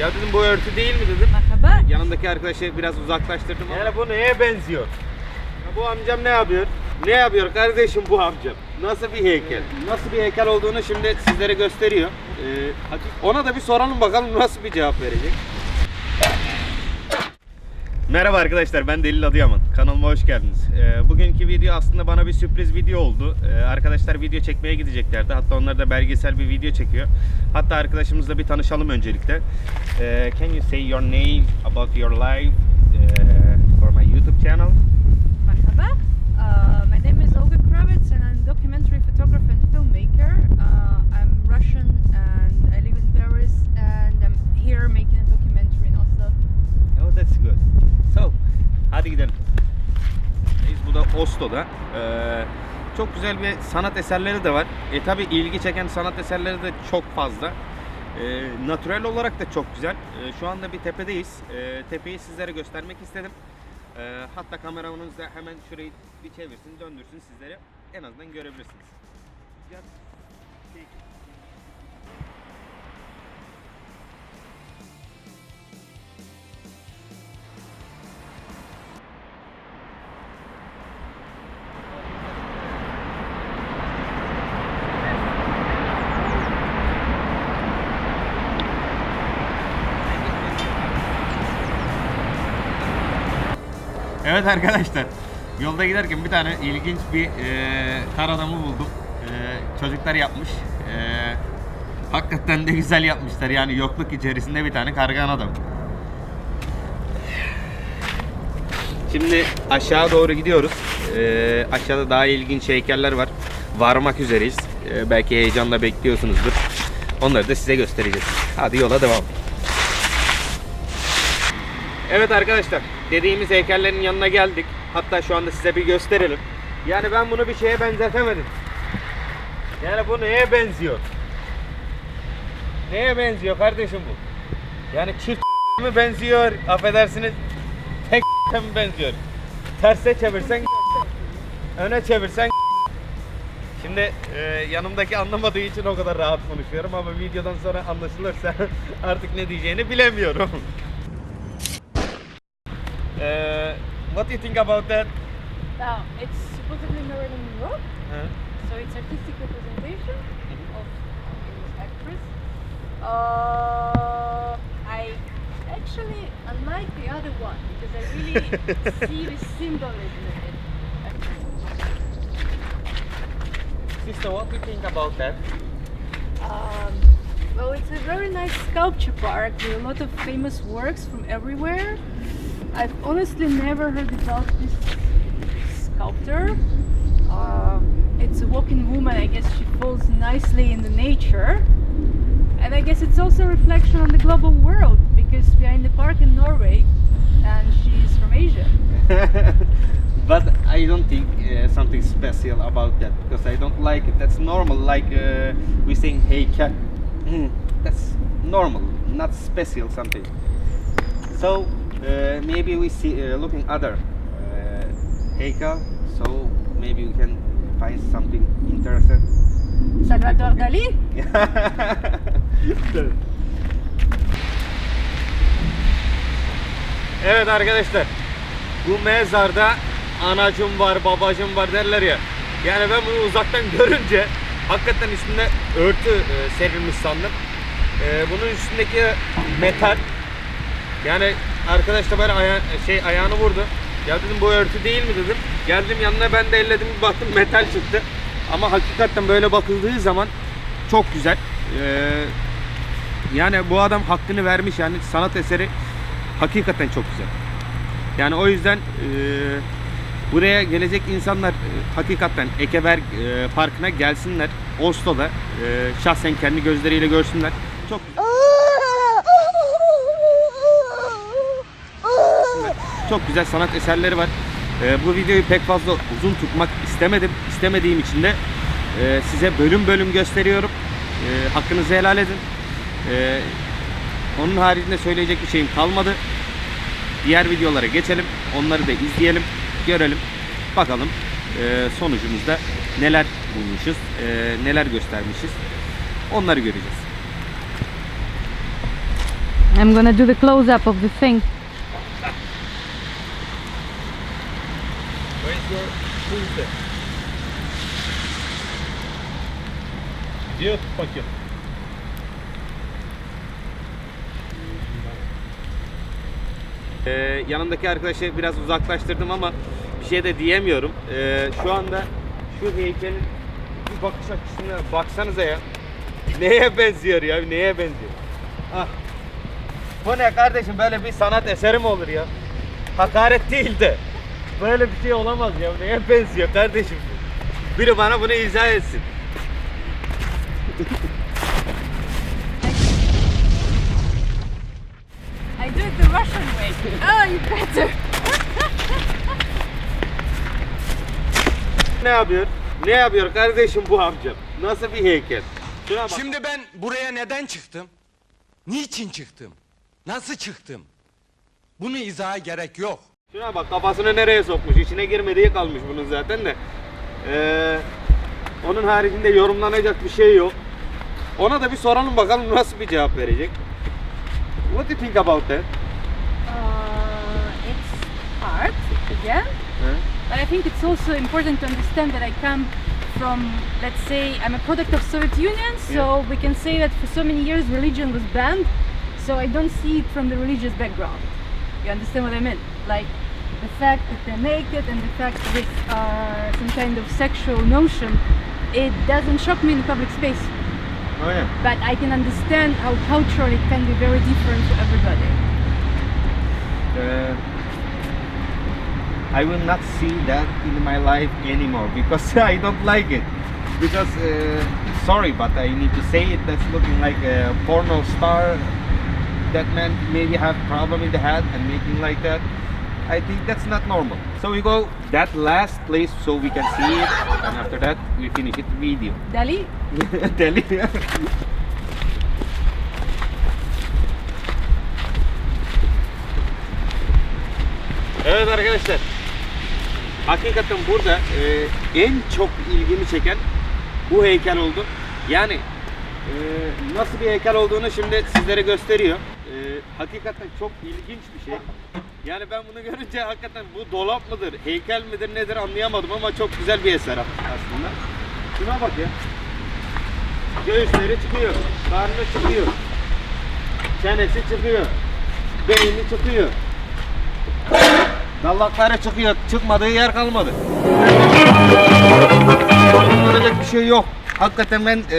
Ya dedim bu örtü değil mi dedim. Merhaba. Yanındaki arkadaşı biraz uzaklaştırdım. Yani bu neye benziyor? Ya bu amcam ne yapıyor? Ne yapıyor kardeşim bu amcam? Nasıl bir heykel? Nasıl bir heykel olduğunu şimdi sizlere gösteriyor. Ee, ona da bir soralım bakalım nasıl bir cevap verecek. Merhaba arkadaşlar ben Delil Adıyaman. Kanalıma hoş geldiniz. Ee, bugünkü video aslında bana bir sürpriz video oldu. Ee, arkadaşlar video çekmeye gideceklerdi. Hatta onlar da belgesel bir video çekiyor. Hatta arkadaşımızla bir tanışalım öncelikle. Ee, can you say your name about your life uh, for my YouTube channel? Merhaba. Uh, my name is Olga Kravitz and I'm a documentary photographer and filmmaker. Uh, I'm Russian and I live in Paris and I'm here making a documentary in Oslo. Oh, that's good. So, hadi gidelim. Biz bu da Oslo'da. Ee, çok güzel bir sanat eserleri de var. E tabi ilgi çeken sanat eserleri de çok fazla. Ee, natürel olarak da çok güzel. Ee, şu anda bir tepedeyiz. Ee, tepeyi sizlere göstermek istedim. Ee, hatta kameramanımız da hemen şurayı bir çevirsin, döndürsün sizlere. En azından görebilirsiniz. Just Evet arkadaşlar. Yolda giderken bir tane ilginç bir e, kar adamı buldum. E, çocuklar yapmış. E, hakikaten de güzel yapmışlar. Yani yokluk içerisinde bir tane kargan adam. Şimdi aşağı doğru gidiyoruz. E, aşağıda daha ilginç heykeller var. Varmak üzereyiz. E, belki heyecanla bekliyorsunuzdur. Onları da size göstereceğiz. Hadi yola devam. Evet arkadaşlar, dediğimiz heykellerin yanına geldik. Hatta şu anda size bir gösterelim. Yani ben bunu bir şeye benzetemedim. Yani bu neye benziyor? Neye benziyor kardeşim bu? Yani çift mi benziyor? Affedersiniz. Tek mi benziyor? Terse çevirsen öne çevirsen Şimdi e, yanımdaki anlamadığı için o kadar rahat konuşuyorum ama videodan sonra anlaşılırsa artık ne diyeceğini bilemiyorum. What do you think about that? Now, it's supposedly Marilyn Monroe, Huh? so it's artistic representation of famous actress. Uh, I actually unlike the other one because I really see the symbolism in it. Sister, what do you think about that? Um, well, it's a very nice sculpture park with a lot of famous works from everywhere. I've honestly never heard about this sculptor. Uh, it's a walking woman. I guess she falls nicely in the nature. And I guess it's also a reflection on the global world because we are in the park in Norway and she's from Asia. but I don't think uh, something special about that because I don't like it. That's normal, like uh, we saying hey cat. That's normal, not special something. So uh, maybe we see uh, looking other uh, heykel. So maybe we can find something interesting. Salvador Dali? evet arkadaşlar. Bu mezarda anacım var, babacım var derler ya. Yani ben bunu uzaktan görünce hakikaten üstünde örtü e, serilmiş sandım. E, bunun üstündeki metal yani arkadaş da böyle aya- şey ayağını vurdu. Ya dedim bu örtü değil mi dedim. Geldim yanına ben de elledim baktım metal çıktı. Ama hakikaten böyle bakıldığı zaman çok güzel. Ee, yani bu adam hakkını vermiş yani sanat eseri hakikaten çok güzel. Yani o yüzden e, buraya gelecek insanlar e, hakikaten Ekeberg e, Parkı'na gelsinler. Oslo'da e, şahsen kendi gözleriyle görsünler. Çok güzel. Çok güzel sanat eserleri var. Ee, bu videoyu pek fazla uzun tutmak istemedim. İstemediğim için de e, size bölüm bölüm gösteriyorum. E, hakkınızı helal edin. E, onun haricinde söyleyecek bir şeyim kalmadı. Diğer videolara geçelim. Onları da izleyelim, görelim. Bakalım e, sonucumuzda neler bulmuşuz, e, neler göstermişiz. Onları göreceğiz. I'm gonna do the close up of the thing. Where's your filter? Где этот пакет? Ee, yanımdaki arkadaşı biraz uzaklaştırdım ama bir şey de diyemiyorum. Ee, şu anda şu heykelin bir bakış açısına baksanıza ya. Neye benziyor ya? Neye benziyor? Ah. Bu ne kardeşim böyle bir sanat eseri mi olur ya? Hakaret değil de. Böyle bir şey olamaz ya. Neye benziyor kardeşim? Biri bana bunu izah etsin. I do it the Russian way. Oh, you better. Ne yapıyor? Ne yapıyor kardeşim bu amcam? Nasıl bir heykel? Şuna bak. Şimdi ben buraya neden çıktım? Niçin çıktım? Nasıl çıktım? Bunu izaha gerek yok. Şuna bak kafasını nereye sokmuş. İçine girmediği kalmış bunun zaten de. Ee, onun haricinde yorumlanacak bir şey yok. Ona da bir soralım bakalım nasıl bir cevap verecek. What do you think about that? Uh, it's art again, but I think it's also important to understand that I come from, let's say, I'm a product of Soviet Union, so we can say that for so many years religion was banned. So I don't see it from the religious background. You understand what I mean? Like the fact that they're naked and the fact that it's uh, some kind of sexual notion, it doesn't shock me in the public space. Oh yeah. But I can understand how culturally it can be very different to everybody. Uh, I will not see that in my life anymore because I don't like it. Because uh, sorry, but I need to say it. That's looking like a porno star. That man maybe have problem in the head and making like that. I think that's not normal. So we go that last place so we can see it, and after that we finish it video. Dali, Delhi. evet arkadaşlar. Hakikaten burada e, en çok ilgimi çeken bu heykel oldu. Yani e, nasıl bir heykel olduğunu şimdi sizlere gösteriyor. E, hakikaten çok ilginç bir şey. Yani ben bunu görünce hakikaten bu dolap mıdır, heykel midir nedir anlayamadım ama çok güzel bir eser aslında. Şuna bak ya. Göğüsleri çıkıyor, karnı çıkıyor, çenesi çıkıyor, beyni çıkıyor. Dallakları çıkıyor, çıkmadığı yer kalmadı. Olacak bir şey yok. Hakikaten ben e,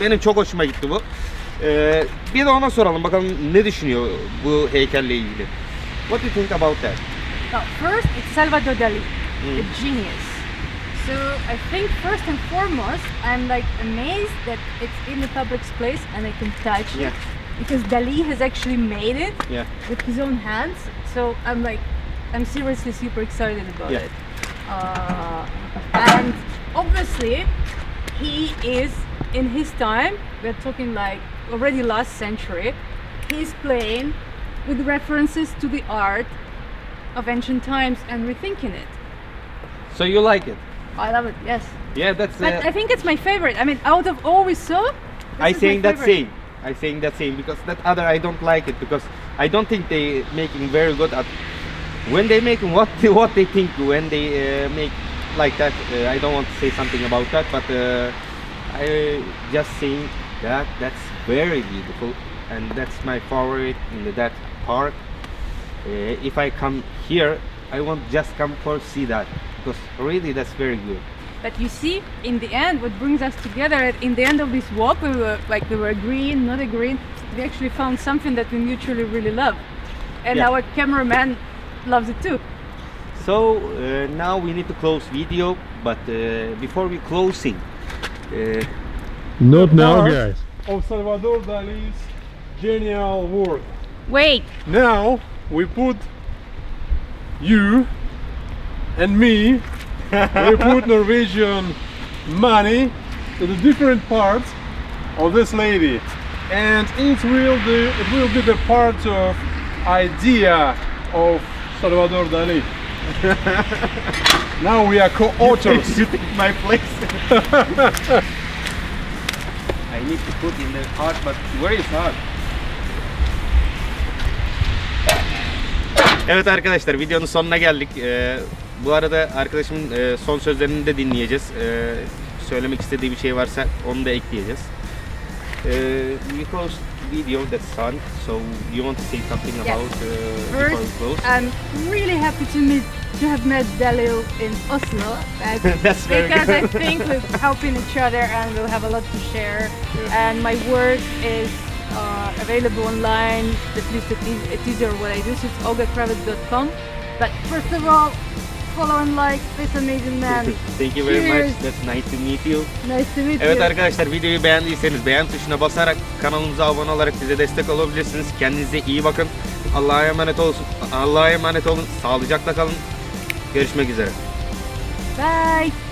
benim çok hoşuma gitti bu. E, bir de ona soralım bakalım ne düşünüyor bu heykelle ilgili. What do you think about that? Now, first, it's Salvador Dali, the genius. So I think first and foremost, I'm like amazed that it's in the public place and I can touch Yeah. it because Dali has actually made it Yeah. with his own hands. So I'm like, I'm seriously super excited about Yeah. it. Uh, and obviously, he is in his time. We're talking like already last century. He's playing with references to the art of ancient times and rethinking it. So you like it? I love it. Yes, Yeah, that's. but uh, I think it's my favorite. I mean, out of all we saw, I think that same. I think that same because that other I don't like it because I don't think they making very good at when they make what they, what they think when they uh, make like that. Uh, I don't want to say something about that, but uh, I just think that that's very beautiful and that's my favorite in that park. Uh, if I come here, I won't just come for see that because really that's very good. But you see, in the end, what brings us together in the end of this walk, we were like we were agreeing, not agreeing. We actually found something that we mutually really love, and Yeah. our cameraman loves it too. So uh, now we need to close video, but uh, before we closing, uh, Not now, guys. Of Salvador Dali's genial work. Wait, Now we put you and me. we put Norwegian money to the different parts of this lady, and it will be it will be the part of idea of Salvador Dali. now we are co-authors. you take my place. I need to put in the heart, but where is heart? Evet arkadaşlar videonun sonuna geldik. Ee, bu arada arkadaşımın e, son sözlerini de dinleyeceğiz. Ee, söylemek istediği bir şey varsa onu da ekleyeceğiz. Ee, we close video that's on. So you want to say something Yes. about uh, First, close? I'm really happy to meet to have met Dalil in Oslo. Because good. I think we're helping each other and we'll have a lot to share. And my work is uh, available online, at least it is, it is what I do, so it's olgakravitz.com. But first of all, follow and like this amazing man. Thank you very Cheers. much. That's nice to meet you. Nice to meet Evet you. arkadaşlar videoyu beğendiyseniz beğen tuşuna basarak kanalımıza abone olarak bize destek olabilirsiniz. Kendinize iyi bakın. Allah'a emanet olsun. Allah'a emanet olun. Sağlıcakla kalın. Görüşmek üzere. Bye.